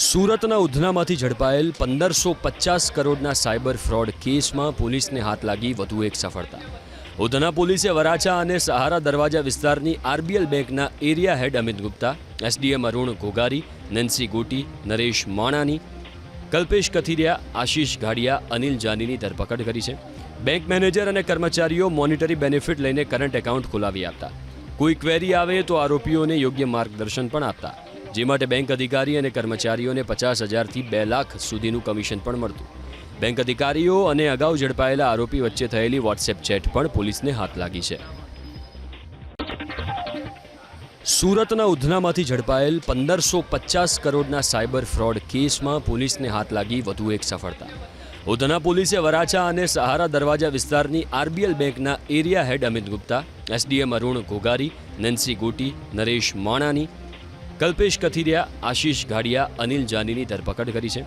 સુરતના ઉધનામાંથી ઝડપાયેલ પંદરસો પચાસ કરોડના સાયબર ફ્રોડ કેસમાં પોલીસને હાથ લાગી વધુ એક સફળતા. ઉધના પોલીસે વરાછા અને સહારા દરવાજા વિસ્તારની આરબીએલ બેંકના area head Amit Gupta, SDM Arun Ghoghari Nancy Goti, Naresh Manani, Kalpesh Kathiriya, Ashish Ghadiya, Anil જાનીની ધરપકડ કરી છે. બેંક મેનેજર અને કર્મચારીઓ મોનિટરી બેનિફિટ લઈને કરંટ એકાઉન્ટ ખોલાવી આપતા. કોઈ ક્વેરી આવે તો આરોપીઓને યોગ્ય માર્ગદર્શન પણ આપતા. જે માટે બેંક અધિકારી અને કર્મચારીઓને પચાસ હજારથી બે લાખ સુધીનું કમિશન પણ મળતું. બેંક અધિકારીઓ અને અગાઉ ઝડપાયેલા આરોપી વચ્ચે થયેલી વોટ્સએપ ચેટ પણ પોલીસને હાથ લાગી છે. સુરતના ઉધનામાંથી ઝડપાયેલ પંદરસો પચાસ કરોડના સાયબર ફ્રોડ કેસમાં પોલીસને હાથ લાગી વધુ એક સફળતા. ઉધના પોલીસે વરાછા અને સહારા દરવાજા વિસ્તારની આરબીએલ બેંકના area head Amit Gupta, SDM Arun Ghoghari, Nancy Goti, Naresh Manani Kalpesh Kathiriya Ashish Ghadiya Anil જાનીની ધરપકડ કરી છે.